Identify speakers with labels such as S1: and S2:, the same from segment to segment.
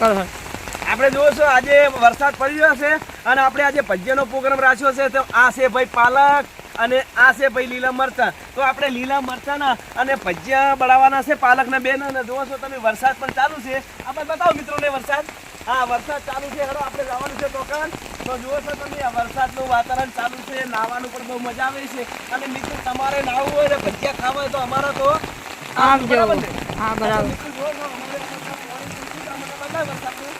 S1: આપણે જોવો છો આજે વરસાદ પડી રહ્યો છે અને આપણે આજે ભજીયાનો પ્રોગ્રામ રાખ્યો છે. તો આ છે ભાઈ પાલક અને આ છે ભાઈ લીલા મરચાં. તો આપણે લીલા મરચાંના અને ભજીયા બળાવવાના છે પાલકના બેન. અને જોવો છો તમે વરસાદ પણ ચાલુ છે. આપણે બતાવો મિત્રોને વરસાદ. હા વરસાદ ચાલુ છે. હેડો આપણે જવાનું છે દુકાન તો જુઓ છો તમે આ વરસાદનું વાતાવરણ ચાલુ છે. નાહવાનું પણ બહુ મજા આવે છે. અને મિત્રો તમારે નાહવું હોય ને ભજીયા ખાવા હોય તો અમારો તો
S2: આમ જો
S1: બરાબર.
S2: હા બરાબર
S1: મિત્રો જુઓ છો અમારે વરસાદ પાણી પૂરતું બતાવો વરસાદનું.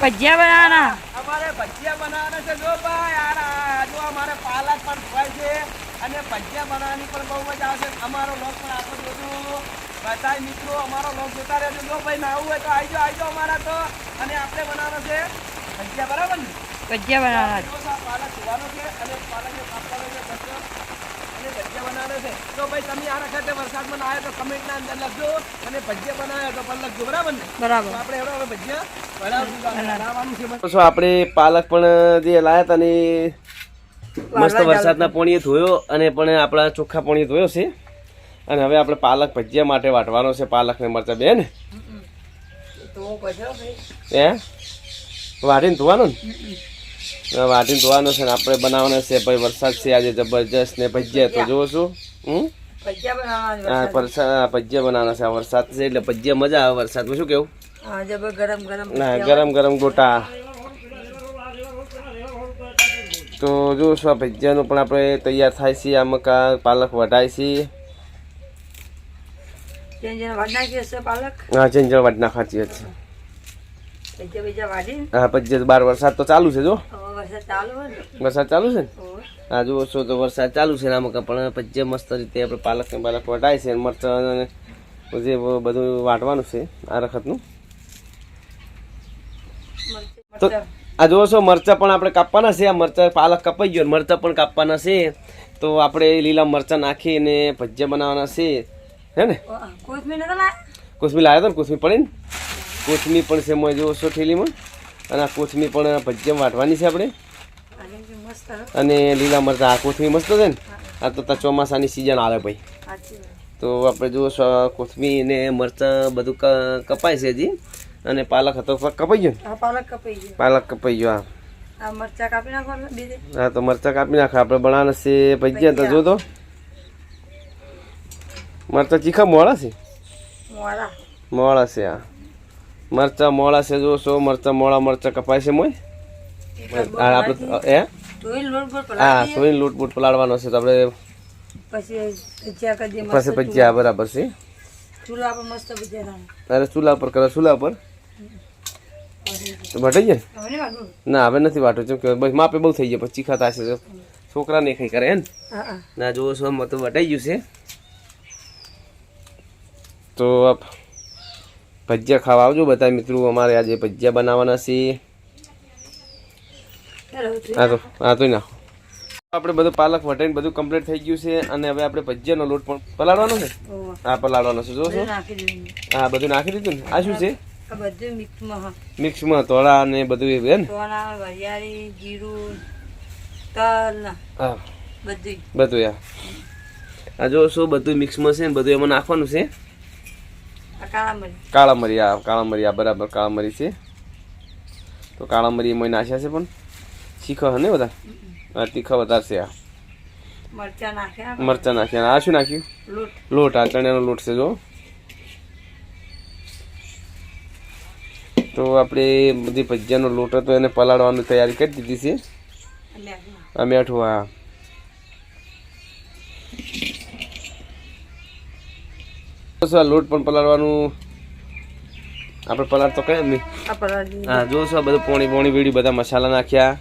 S1: ભજીયા બનાવવાનું અમારે ભજીયા બનાવવાના છે. જો ભાઈ, આ જો અમારે પાલક પણ ખવાય છે અને ભજીયા બનાવવાની પણ બહુ મજા આવશે અમારો લોક પણ આખો બધું બધા મિત્રો અમારો લોક જોતા રહેજો. જો ભાઈ નાવું હોય તો આવજો આવજો અમારા તો. અને આપણે બનાવવાનો છે ભજીયા બરાબર ને?
S2: ભજીયા બનાવવાના
S1: પાલક ધોવાનો છે અને પાલકને કાપવાનો છે અને ભજીયા બનાવવાનો છે. તો ભાઈ તમે આ વખતે વરસાદમાં ના આવ્યો તો કમેન્ટના અંદર લખજો અને ભજીયા બનાવ્યો તો પણ લખજો બરાબર ને?
S2: બરાબર.
S1: આપણે હવે ભજીયા તો આપણે પાલક પણ જે લાયા હતા ને મસ્ત વરસાદના પાણીએ ધોયો અને પણ આપણા ચોખ્ખા પાણીએ ધોયો છે. અને હવે આપણે પાલક ભજીયા માટે વાટવાનો છે પાલક ને મરચા બે ને? હે વાટીને ધોવાનો ને? વાટીને ધોવાનો છે ને આપણે બનાવવાનો છે ભાઈ વરસાદ છે આજે જબરજસ્ત ને ભજીયા તો જોઉં છું? હમ? હા પરસા ભજીયા બનાવવાના છે. વરસાદ છે એટલે ભજીયા મજા આવે વરસાદમાં. શું કેવું?
S2: ગરમ ગરમ
S1: ના ગરમ ગરમ ગોટા. તો જો શું આ ભજીયાનું પણ આપણે તૈયાર થાય છે આમાં મકા પાલક વઢાય છે.
S2: જેને વાડ નાખી હશે પાલક?
S1: હા ચંચળ વાટ નાખાતી છે
S2: ભજીયા બીજા
S1: હા ભજીયા બાર વરસાદ તો ચાલુ છે જો.
S2: વરસાદ ચાલુ હોય
S1: વરસાદ ચાલુ છે ને? આ જુઓ છો તો વરસાદ ચાલુ છે આમાં પણ પછી મસ્ત રીતે આપણે પાલક ને પાલક વટાય છે મરચાં અને જે બધું વાટવાનું છે આ વખતનું તો આ જુઓ છો મરચાં પણ આપણે કાપવાના છે આ મરચાં પાલક કપાઈ ગયો મરચાં પણ કાપવાના છે. તો આપણે લીલા મરચાં નાખીને ભજીયા બનાવવાના છે. હે ને?
S2: નતો લાયા?
S1: કોથમી લાવ્યા હતા ને? કોથમી પડે ને કોથમી પણ છે મોય જુઓ થેલીમાં ઠેલીમાં અને આ કોથમી પણ ભજીયા વાટવાની છે આપણે. અને લીલા મરચાં આ કોથમી મસ્ત છે ને? આ તો તા ચોમાસાની સિઝન આવે ભાઈ. તો આપણે જુઓ કોથમી ને મરચાં બધું કપાય છે હજી. અને પાલક હતો કપાઈ ગયો ને?
S2: પાલક કપાઈ ગયો.
S1: પાલક કપાઈ ગયો હા.
S2: મરચા કાપી નાખો
S1: હા તો મરચાં કાપી નાખે આપણે બનાવવાના છે ભજીયા તો જો તો મરચાં ચીખા મોળા છે? મોળા. છે હા. મરચાં મોળા છે જોશો મરચા મરચાં મોળા મરચાં કપાય છે મોય. આપણે એ હા? સોઈને લૂંટ બૂટ પલાળવાનો છે તો આપણે
S2: પછી ભજીયા
S1: બરાબર છે.
S2: ચૂલા પર મસ્ત ભજીયા
S1: અરે ચૂલા પર કરો ચૂલા પર? તો ભટાઈ જાય? ના હવે નથી વાટો કેમ કે બસ માપે બહુ થઈ જાય પછી ચીખા થશે છોકરા ને કઈ કરે હે ને જોવો છો તો વટાઈ ગયું છે. તો આપ ભજીયા ખાવા આવજો બધા મિત્રો. અમારે આજે ભજીયા બનાવવાના છે. હા તો હા તો નાખો આપણે બધું પાલક વટાઈને બધું કમ્પ્લીટ થઈ ગયું છે અને હવે આપણે ભજીયાનો લોટ પણ પલાળવાનો છે. હા પલાળવાનો છે જો હા બધું નાખી દીધું ને? આ શું છે?
S2: મિક્સમાં
S1: તોળા અને બધું એ છે ને?
S2: જીરું તલ બધું
S1: બધું આ જો શું બધું મિક્સમાં છે ને બધું એમાં નાખવાનું છે?
S2: કાળા મરી
S1: આ કાળા મરી આ બરાબર કાળા મરી છે. તો કાળા મરી એમાં નાખ્યા છે પણ શીખો હે ને બધા? આ તીખા વધારે છે આ
S2: મરચા નાખ્યા
S1: મરચાં નાખ્યા આ શું નાખ્યું?
S2: લોટ.
S1: લોટ આ ચણાનો લોટ છે જો. તો આપણે બધી ભજીયાનો લોટ હતો એને પલાળવાની તૈયારી કરી દીધી છે. આ મેઠું આ લોટ પણ પલાળવાનું. આપણે પલાળ તો કઈ નહીં. હા જો છો આ બધું પોણી પોણી વીડી બધા મસાલા નાખ્યા.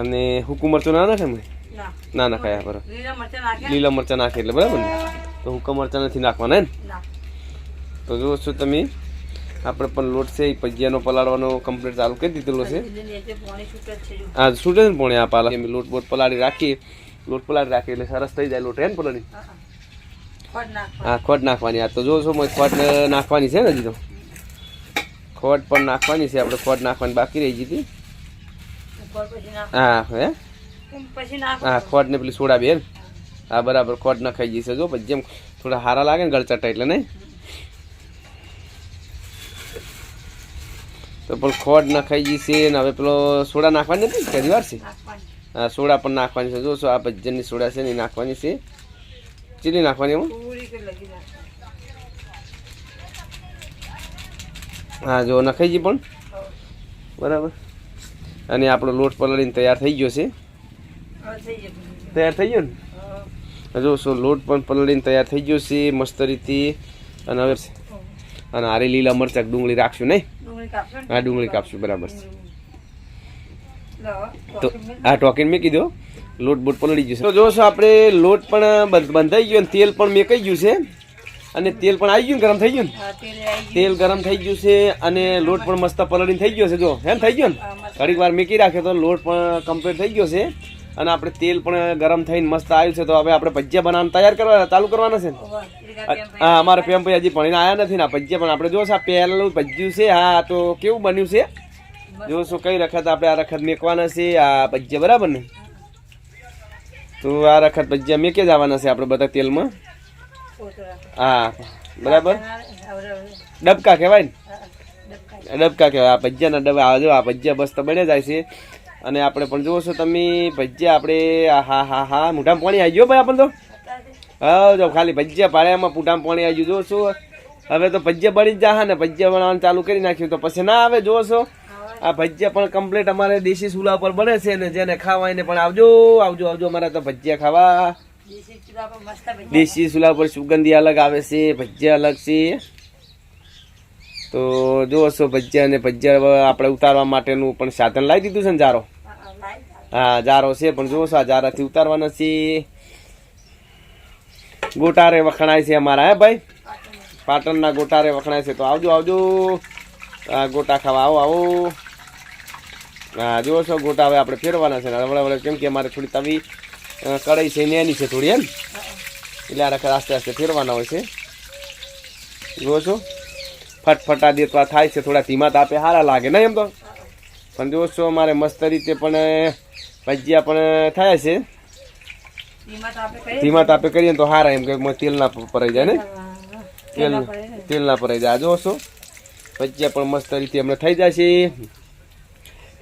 S1: અને હુકુ મરચું ના નાખે મેં
S2: ના.
S1: નાખાય બરાબર.
S2: લીલા મરચા
S1: નાખે એટલે બરાબર ને? તો હુકા મરચાં નથી નાખવાના ને. તો જુઓ છો તમે આપણે પણ લોટ છે એ ભજીયાનો પલાળવાનો કમ્પ્લીટ ચાલુ કરી દીધેલો છે.
S2: હા છૂટે
S1: ને પોણે આ પાલા. લોટ બોટ પલાળી રાખી લોટ પલાળી રાખીએ એટલે સરસ થઈ જાય લોટ ને પલાળી
S2: હા. ખોટ
S1: નાખવાની. આ તો જો છો ખોટ નાખવાની છે ને હજી તો. ખોટ પણ નાખવાની છે આપણે ખોટ નાખવાની બાકી રહી જતી હતી. હા હે? હા ખોટ ને પેલી સોડા બેન હા બરાબર ખોટ નખાઈ જશે જો પછી જેમ થોડા હારા લાગે ને ગળચટા એટલે નહીં? તો પણ ખોટ નખાઈ જશે ને હવે પેલો સોડા નાખવાની નથી કે વાર છે? હા સોડા પણ નાખવાની છે. જોશો આ ભજનની સોડા છે ને એ નાખવાની છે. ચીલી નાખવાની એમાં? હા જો નખાઈ ગઈ પણ. બરાબર. અને આપણો લોટ પલળીને તૈયાર થઈ ગયો છે. તૈયાર થઈ ગયો ને? જો શું લોટ પણ પલળીને તૈયાર થઈ ગયો છે મસ્ત રીતે. અને હવે અને આરે લીલા મરચાં ડુંગળી રાખશું નહીં? હા ડુંગળી કાપશું બરાબર છે. તો આ ટોકીને મેં કીધું? લોટ બોટ પલળી ગયું છે. તો જોશો આપણે લોટ પણ બંધાઈ ગયો અને તેલ પણ મેકાઈ ગયું છે. અને તેલ પણ આવી ગયું ને ગરમ થઈ ગયું ને?
S3: તેલ
S1: ગરમ થઈ ગયું છે અને લોટ પણ મસ્ત પલળીને થઈ ગયો છે. જો હેમ થઈ ગયો ને? ઘડીક વાર મેકી રાખે તો લોટ પણ કમ્પ્લીટ થઈ ગયો છે. અને આપણે તેલ પણ ગરમ થઈને મસ્ત આવ્યું છે. તો હવે આપણે ભજીયા બનાવવાનું તૈયાર કરવા ચાલુ કરવાના છે હા અમારે પેમ ભાઈ હજી ભણીને આવ્યા નથી ને આ ભજીયા પણ. આપણે જોશો આ પહેલું ભજ્યું છે. હા તો કેવું બન્યું છે? જોશો કઈ રખત આપણે આ રખત મેકવાના છે આ ભજીયા બરાબર ને? તો આ રખત ભજીયા મેકે જવાના છે આપણે બધા તેલમાં? હા, બરાબર? ડબકા કહેવાય ને? ડબકા કહેવાય. આ ભજીયાના ડબ્બા આ જો, આ ભજીયા બસ તો બને જાય છે. અને આપણે પણ જુઓ છો તમે, ભજીયા આપણે હા હા હા, મોઢામાં પાણી આવી ગયો ભાઈ આપણને તો. હા જો, ખાલી ભજીયા પાડ્યામાં પૂટામાં પાણી આવી ગયું જોશો હવે તો ભજીયા બની જ જા ને, ભજીયા બનાવવાનું ચાલુ કરી નાખ્યું. તો પછી ના આવે
S3: જોશો
S1: આ ભજીયા પણ કમ્પ્લીટ અમારે દેશી ચૂલા પર બને છે ને જેને ખાવા એને પણ આવજો આવજો આવજો અમારે તો ભજીયા ખાવા.
S3: દેશી ચૂલા પર
S1: સુગંધી અલગ આવે છે ભજીયા અલગ છે. તો જુઓ છો ભજીયા અને ભજીયા આપણે ઉતારવા માટેનું પણ સાધન લાવી દીધું છે ને જારો.
S3: હા
S1: જારો છે પણ જુઓ છો આ જારાથી ઉતારવાના છે. ગોટારે વખણાય છે અમારા હે ભાઈ? પાટણના ગોટારે વખણાય છે તો આવજો આવજો. આ ગોટા ખાવા આવો આવો. હા જુઓ છો ગોટા હવે આપણે ફેરવાના છે ને હળવળ હળવળ કેમ કે અમારે થોડી તવી કડાઈ છે નેની છે થોડી એમ. એટલે આ રખત આસ્તે આસ્તે ફેરવાના હોય છે. જુઓ છો? ફટફટા દેતવા થાય છે થોડા ધીમા તાપે સારા લાગે ને એમ તો? પણ જુઓ છો અમારે મસ્ત રીતે પણ ભજીયા પણ થયા છે.
S3: ધીમા તાપે કરીએ.
S1: તો સારા એમ કે તેલ ના પરાઈ જાય ને. તેલ
S3: તેલ ના પડે ને.
S1: તેલ પરાઈ જાય. જો છો? ભજીયા પણ મસ્ત રીતે અમને થઈ જાય છે.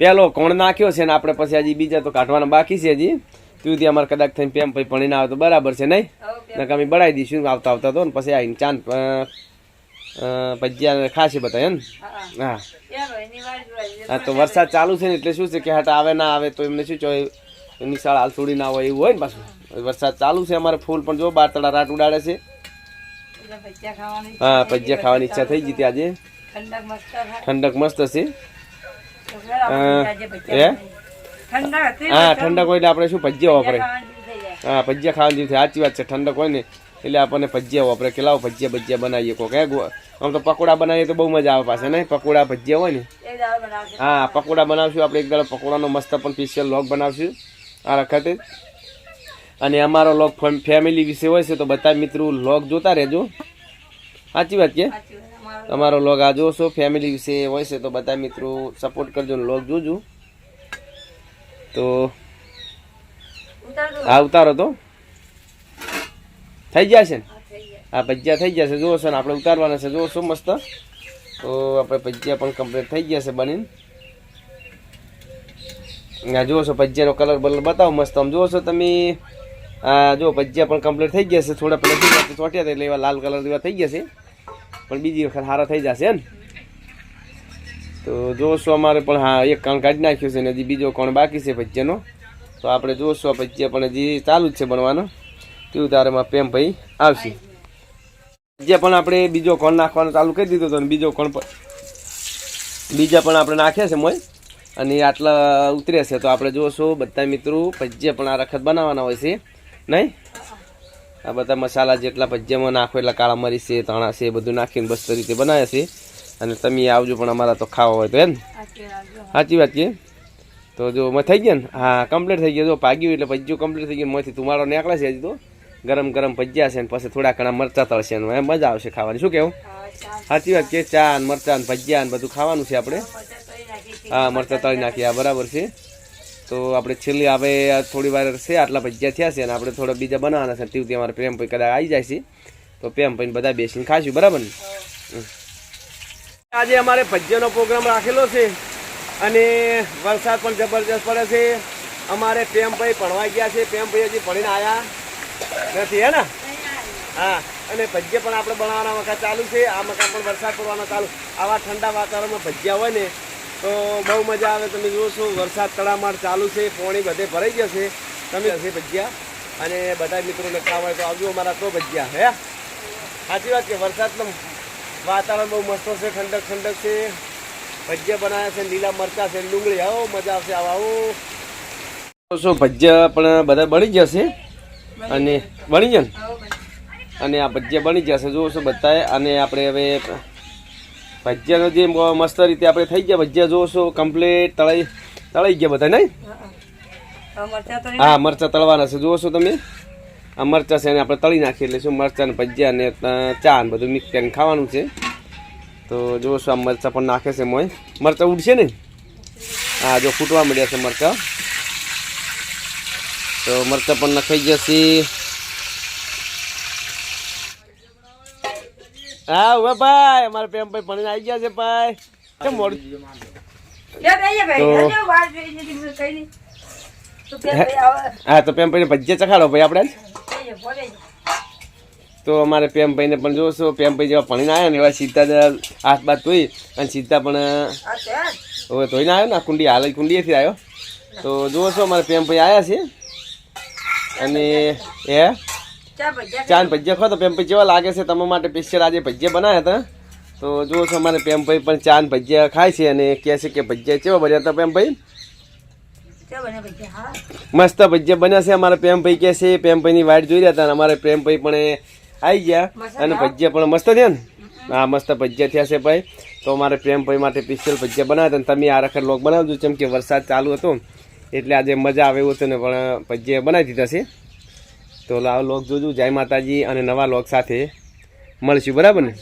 S1: પેલો કોણ નાખ્યો છે ને આપણે પછી હજી બીજા તો કાઢવાના બાકી છે હજી. ત્યુંથી અમારે કદાચ થઈને પેમ પછી ભણીને આવે તો બરાબર છે નહીં? નકર અમે બનાવી દઈશું આવતા આવતા તો ને પછી આવીને ચાંદ ભજીયા ખાશે બધા એમ?
S3: હા, હા.
S1: તો વરસાદ ચાલુ છે ને એટલે શું છે કે હટ આવે ના આવે તો એમને શું ચોય નિશાળ હાલ થોડી ના હોય એવું હોય ને પાછું. વરસાદ ચાલુ છે અમારે ફૂલ પણ જો બારતળા રાટ ઉડાડે છે. હા ભજીયા ખાવાની ઈચ્છા થઈ ગઈ હતી આજે.
S3: ઠંડક મસ્ત થાય.
S1: ઠંડક મસ્ત છે.
S3: હતી
S1: હા ઠંડક હોય એટલે આપણે શું ભજીયા વાપરે હા ભજીયા ખાવાની જેવી સાચી વાત છે ઠંડક હોય ને એટલે આપણને ભજીયા વાપરે કે લાવો ભજીયા ભજીયા બનાવીએ કોક હે? આમ તો પકોડા બનાવીએ તો બહુ મજા આવે પાસે નહીં? પકોડા ભજીયા હોય ને. હા પકોડા બનાવશું. આપણે એક દાડો પકોડાનો મસ્ત પણ સ્પેશિયલ લોગ બનાવશું. આ વખતે. અને અમારો લોગ ફેમિલી વિશે હોય છે તો બધા મિત્રો લોગ જોતા રહેજો. સાચી વાત કે? તમારો લોગ આ જોશો ફેમિલી વિશે હોય છે તો બધા મિત્રો સપોર્ટ કરજો લોગ જોજો. તો હા ઉતારો તો. થઈ ગયા છે ને?
S3: હા,
S1: ભજીયા થઈ જશે છે જોશો ને આપણે ઉતારવાના છે જોશો મસ્ત. તો આપણે ભજીયા પણ કમ્પ્લીટ થઈ ગયા છે બનીને. આ જોશો ભજીયાનો કલર બલર બતાવો મસ્ત. આમ જોશો તમે આ જો ભજીયા પણ કમ્પ્લીટ થઈ ગયા છે થોડા પેલા ચોટ્યા હતા એટલે એવા લાલ કલર જેવા થઈ ગયા છે. પણ બીજી વખત સારા થઈ જશે ને તો જોશો અમારે પણ હા, એક કણ કાઢી નાખ્યું છે ને હજી બીજો કણ બાકી છે ભજીયાનો તો આપણે જોશો ભજ્ય પણ હજી ચાલુ જ છે બનવાનો તેવું તારેમાં પ્રેમ ભાઈ આવશે. જે પણ આપણે બીજો કોણ નાખવાનું ચાલુ કરી દીધો હતો ને બીજો કોણ બીજા પણ આપણે નાખ્યા છે મોય. અને આટલા ઉતરે છે. તો આપણે જોશો બધા મિત્રો પજ્ય પણ આ રખત બનાવવાના હોય છે. નહીં? આ બધા મસાલા જેટલા ભજીયામાં નાખો એટલા કાળા મરી છે ધાણા છે બધું નાખીને બસ રીતે બનાવ્યા છે. અને તમે આવજો પણ અમારા તો ખાવા હોય તો એમ?
S3: સાચી વાત.
S1: કે છે? તો જો મેં થઈ ગયા ને? હા કમ્પ્લીટ થઈ ગયા. જો પાગ્યું એટલે ભજીયું કમ્પ્લીટ થઈ ગયું મોંથી તમારો નીકળે છે હજી તો. ગરમ ગરમ ભજીયા છે ને પછી થોડા ઘણા મરચા તળશે ને એમ મજા આવશે ખાવાની. શું કેવું? સાચી વાત કે ચા ને મરચા ને ભજીયા ને બધું ખાવાનું છે આપણે. હા મરચા તળી નાખીએ આ બરાબર છે. તો આપણે છેલ્લી હવે થોડી વાર છે, આટલા ભજીયા થયા છે અને આપણે થોડા બીજા બનાવવાના છે. તીવથી અમારે પ્રેમ ભાઈ કદાચ આવી જાય છે. તો પ્રેમ ભાઈ બધા બેસીને ખાશું બરાબર ને? આજે અમારે ભજીયાનો પ્રોગ્રામ રાખેલો છે અને વરસાદ પણ જબરજસ્ત પડે છે. અમારે પ્રેમભાઈ ભણવા ગયા છે. પ્રેમભાઈ હજી ભણીને આવ્યા નથી, હે ને? હા, અને ભજીયા પણ આપણે બનાવવાના મકા ચાલુ છે. આ મકા પણ વરસાદ પડવાનો ચાલુ. આવા ઠંડા વાતાવરણમાં ભજીયા હોય ને તો બહુ મજા આવે. તમે જુઓ છો વરસાદ તડામાર ચાલુ છે પોણી બધે ભરાઈ જશે તમે હશે ભજીયા. અને બધા મિત્રોને ખાવા હોય તો આવજો અમારા તો ભજીયા હે? સાચી વાત કે વરસાદનું વાતાવરણ બહુ મસ્ત છે ઠંડક ઠંડક છે. ભજીયા બનાવ્યા છે લીલા મરચા છે ડુંગળી આવો મજા આવશે આવો આવો શું ભજીયા પણ બધા બની જશે અને બની જાય અને આ ભજીયા બની જશે જોશો છો બધાએ. અને આપણે હવે ભજીયાનો જે મસ્ત રીતે આપણે થઈ ગયા ભજીયા જોશો છો કમ્પ્લીટ તળાઈ તળાઈ ગયા બધા નહીં? હા મરચાં તળવાના છે જોશો તમે? આ મરચાં છે એને આપણે તળી નાખીએ એટલે શું મરચાં ને ભજીયા ને ચા ને બધું મિક્સ કરીને ખાવાનું છે. તો જોશો આ મરચાં પણ નાખે છે મોય. મરચાં ઉડશે ને હા જો ફૂટવા મળ્યા છે મરચાં. તો મરચાં પણ નખાઈ જશે. હા ઊભા ભાઈ અમારા પ્રેમ ભાઈ ભણીને આવી ગયા છે ભાઈ. કેમ મોડું?
S3: ભાઈ? ભાઈ
S1: હા તો પ્રેમ ભાઈને ભજીયા ચખાડો ભાઈ આપણે. તો અમારે પ્રેમભાઈને પણ જોશો પ્રેમભાઈ જેવા ભણીને આવ્યા ને એવા સીધા હાથ બાથ ધોઈ અને સીધા પણ હવે ધોઈને આવ્યો ને કુંડી હાલ કુંડીએથી આવ્યો તો જોશો અમારે પ્રેમભાઈ આવ્યા છે. અને એ
S3: ચા ભજીયા
S1: ખો તો પ્રેમભાઈ જેવા લાગે છે તમારા માટે સ્પેશિયલ આજે ભજીયા બનાવ્યા હતા. તો જુઓ છો અમારે પ્રેમભાઈ પણ ચાંદ ભજીયા ખાય છે અને કહે છે કે ભજીયા કેવા બન્યા હતા
S3: હા.
S1: મસ્ત ભજીયા બન્યા છે અમારા. પ્રેમભાઈ કહે છે પ્રેમભાઈની વાટ જોઈ રહ્યા હતા અને અમારે પ્રેમભાઈ પણ આવી ગયા. અને ભજીયા પણ મસ્ત થયા ને? હા મસ્ત ભજીયા થયા છે ભાઈ. તો અમારે પ્રેમભાઈ માટે સ્પેશિયલ ભજીયા બનાવ્યા હતા તમે આ રખડ લોક બનાવજો જેમ કે વરસાદ ચાલુ હતો. એટલે આજે મજા આવે એવું હતું ને પણ ભજીયા બનાવી દીધા છે. તો લાવ લોક જોજો. જય માતાજી અને નવા લોક સાથે મળશું. બરાબર ને?